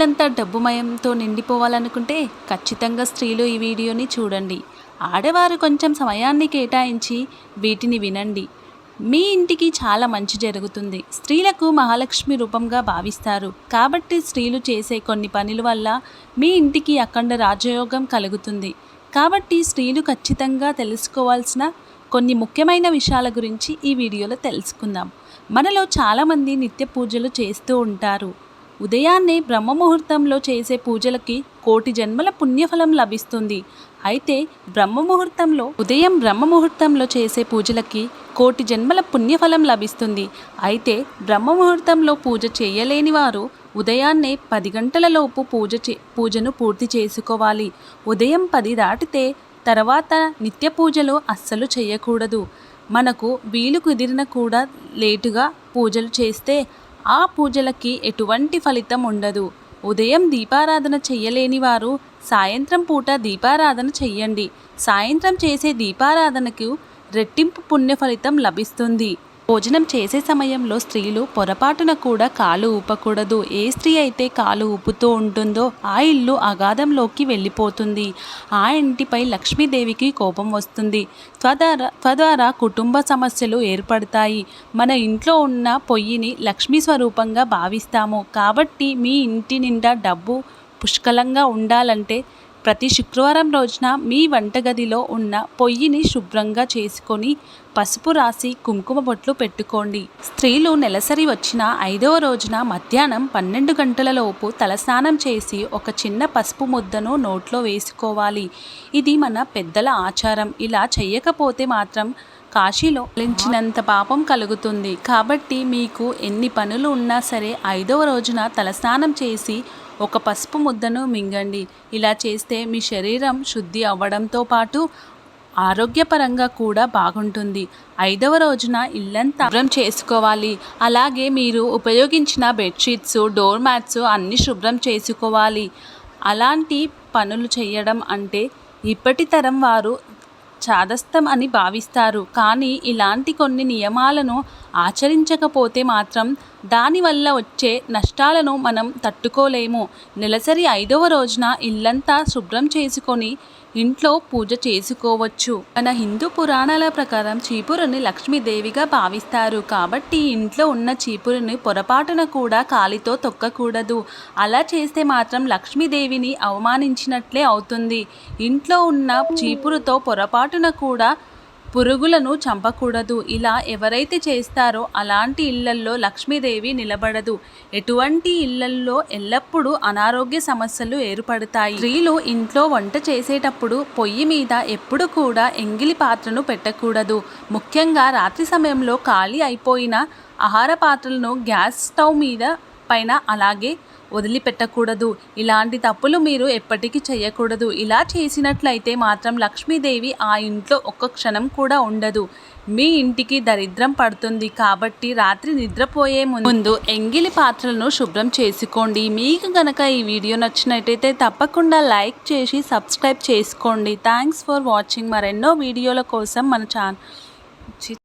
ఇల్లంతా డబ్బుమయంతో నిండిపోవాలనుకుంటే ఖచ్చితంగా స్త్రీలు ఈ వీడియోని చూడండి. ఆడవారు కొంచెం సమయాన్ని కేటాయించి వీటిని వినండి. మీ ఇంటికి చాలా మంచి జరుగుతుంది. స్త్రీలకు మహాలక్ష్మి రూపంగా భావిస్తారు. కాబట్టి స్త్రీలు చేసే కొన్ని పనుల వల్ల మీ ఇంటికి అఖండ రాజయోగం కలుగుతుంది. కాబట్టి స్త్రీలు ఖచ్చితంగా తెలుసుకోవాల్సిన కొన్ని ముఖ్యమైన విషయాల గురించి ఈ వీడియోలో తెలుసుకుందాం. మనలో చాలామంది నిత్య పూజలు చేస్తూ ఉంటారు. ఉదయాన్నే బ్రహ్మ ముహూర్తంలో చేసే పూజలకి కోటి జన్మల పుణ్యఫలం లభిస్తుంది. అయితే బ్రహ్మ ముహూర్తంలో ఉదయం బ్రహ్మ ముహూర్తంలో చేసే పూజలకి కోటి జన్మల పుణ్యఫలం లభిస్తుంది. అయితే బ్రహ్మ ముహూర్తంలో పూజ చేయలేని వారు ఉదయాన్నే పది గంటలలోపు పూజ చే పూజను పూర్తి చేసుకోవాలి. ఉదయం పది దాటితే తర్వాత నిత్య పూజలు అస్సలు చేయకూడదు. మనకు వీలు కుదిరిన కూడా లేటుగా పూజలు చేస్తే ఆ పూజలకి ఎటువంటి ఫలితం ఉండదు. ఉదయం దీపారాధన చెయ్యలేని వారు సాయంత్రం పూట దీపారాధన చెయ్యండి. సాయంత్రం చేసే దీపారాధనకు రెట్టింపు పుణ్య ఫలితం లభిస్తుంది. భోజనం చేసే సమయంలో స్త్రీలు పొరపాటున కూడా కాలు ఊపకూడదు. ఏ స్త్రీ అయితే కాలు ఊపుతూ ఉంటుందో ఆ ఇల్లు అగాధంలోకి వెళ్ళిపోతుంది. ఆ ఇంటిపై లక్ష్మీదేవికి కోపం వస్తుంది. తద్వారా తద్వారా కుటుంబ సమస్యలు ఏర్పడతాయి. మన ఇంట్లో ఉన్న పొయ్యిని లక్ష్మీ స్వరూపంగా భావిస్తాము. కాబట్టి మీ ఇంటి నిండా డబ్బు పుష్కలంగా ఉండాలంటే ప్రతి శుక్రవారం రోజున మీ వంటగదిలో ఉన్న పొయ్యిని శుభ్రంగా చేసుకొని పసుపు రాసి కుంకుమ బొట్లు పెట్టుకోండి. స్త్రీలు నెలసరి వచ్చిన ఐదవ రోజున మధ్యాహ్నం పన్నెండు గంటల లోపు తలస్నానం చేసి ఒక చిన్న పసుపు ముద్దను నోట్లో వేసుకోవాలి. ఇది మన పెద్దల ఆచారం. ఇలా చేయకపోతే మాత్రం కాశీలో లించినంత పాపం కలుగుతుంది. కాబట్టి మీకు ఎన్ని పనులు ఉన్నా సరే ఐదవ రోజున తలస్నానం చేసి ఒక పసుపు ముద్దను మింగండి. ఇలా చేస్తే మీ శరీరం శుద్ధి అవ్వడంతో పాటు ఆరోగ్యపరంగా కూడా బాగుంటుంది. ఐదవ రోజున ఇల్లంతా శుభ్రం చేసుకోవాలి. అలాగే మీరు ఉపయోగించిన బెడ్షీట్స్ డోర్ మ్యాట్స్ అన్నీ శుభ్రం చేసుకోవాలి. అలాంటి పనులు చేయడం అంటే ఇప్పటి తరం వారు చాదస్తం అని భావిస్తారు. కానీ ఇలాంటి కొన్ని నియమాలను ఆచరించకపోతే మాత్రం దానివల్ల వచ్చే నష్టాలను మనం తట్టుకోలేము. నెలసరి ఐదవ రోజున ఇల్లంతా శుభ్రం చేసుకొని ఇంట్లో పూజ చేసుకోవచ్చు మన హిందూ పురాణాల ప్రకారం చీపురుని లక్ష్మీదేవిగా భావిస్తారు. కాబట్టి ఇంట్లో ఉన్న చీపురుని పొరపాటున కూడా కాలితో తొక్కకూడదు. అలా చేస్తే మాత్రం లక్ష్మీదేవిని అవమానించినట్లే అవుతుంది. ఇంట్లో ఉన్న చీపురుతో పొరపాటున కూడా పురుగులను చంపకూడదు. ఇలా ఎవరైతే చేస్తారో అలాంటి ఇళ్ళల్లో లక్ష్మీదేవి నిలబడదు. ఎటువంటి ఇళ్ళల్లో ఎల్లప్పుడూ అనారోగ్య సమస్యలు ఏర్పడతాయి. స్త్రీలు ఇంట్లో వంట చేసేటప్పుడు పొయ్యి మీద ఎప్పుడు కూడా ఎంగిలి పాత్రను పెట్టకూడదు. ముఖ్యంగా రాత్రి సమయంలో ఖాళీ అయిపోయిన ఆహార పాత్రలను గ్యాస్ స్టవ్ మీద పైన అలాగే వదిలిపెట్టకూడదు. ఇలాంటి తప్పులు మీరు ఎప్పటికీ చేయకూడదు ఇలా చేసినట్లయితే మాత్రం లక్ష్మీదేవి ఆ ఇంట్లో ఒక్క క్షణం కూడా ఉండదు. మీ ఇంటికి దరిద్రం పడుతుంది కాబట్టి రాత్రి నిద్రపోయే ముందు ఎంగిలి పాత్రలను శుభ్రం చేసుకోండి. మీకు గనక ఈ వీడియో నచ్చినట్టయితే తప్పకుండా లైక్ చేసి సబ్స్క్రైబ్ చేసుకోండి. Thanks for watching. మరెన్నో వీడియోల కోసం మన ఛానల్